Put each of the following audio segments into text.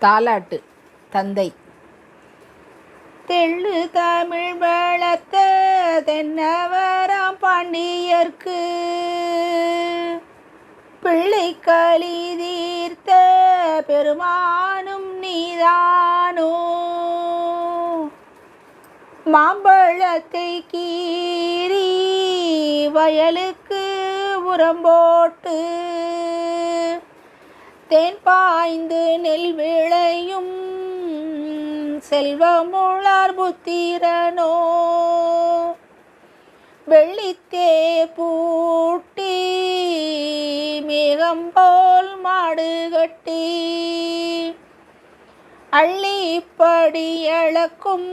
தாலாட்டு தந்தை. தெள்ளு தமிழ் வளர்த்த தென்னவரம் பாண்டியர்க்கு? பிள்ளை களி தீர்த்த பெருமானும் நீதானோ? மாம்பழத்தை கீறி வயலுக்கு உரம்போட்டு தேன் பாய்ந்து நெல் விளையும் செல்வமுளார் புத்திரனோ. வெள்ளித்தே பூட்டி மேகம் போல் மாடு கட்டி அள்ளிப்படி அளக்கும்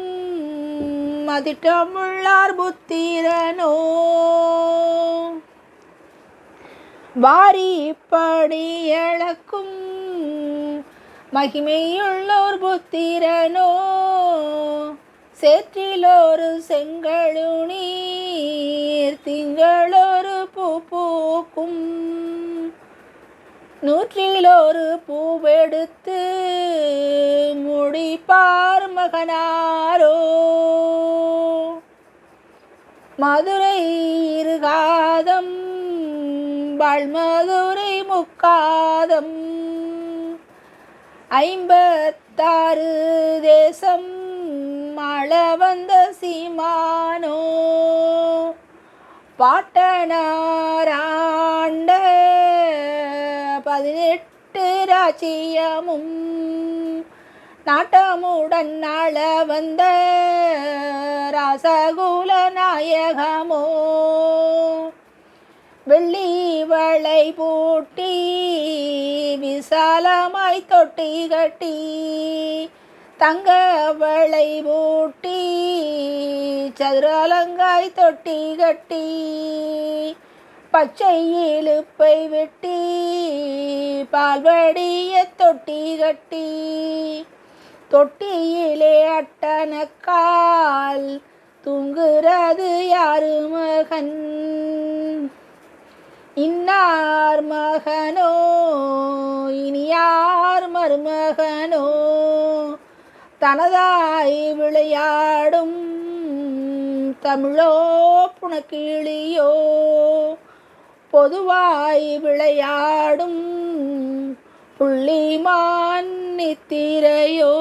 மதிட்டமுள்ளார் புத்திரனோ. வாரி வாரிப்படி இழக்கும் மகிமையுள்ளோர் புத்திரனோ. சேற்றிலோரு செங்கழு நீர் திங்களோரு பூ பூக்கும் நூற்றிலோரு பூவெடுத்து முடிப்பார் மகனாரோ. மதுரை இருகாதம் வாழ்மதுரை முக்காதம். ஐம்பத்தாறு தேசம் மழ வந்த சீமானோ. பாட்டனாராண்ட பதினெட்டு ராஜ்யமும் நாட்டமுடன் நாள வந்த ராசகுல நாயகமோ. வெள்ளி வளை பூட்டி விசாலமாய் தொட்டி கட்டி தங்க வளை பூட்டி சதுரலங்காய் தொட்டி கட்டி பச்சை இழுப்பை வெட்டி பால்வடிய தொட்டி கட்டி தொட்டியிலே அட்டனக்கால் தூங்குறது யாரு மகன்? இன்னார் மகனோ இனியார் மருமகனோ? தனதாய் விளையாடும் தமிழோ புனக்கிளியோ? பொதுவாய் விளையாடும் புள்ளிமான் நித்திரையோ?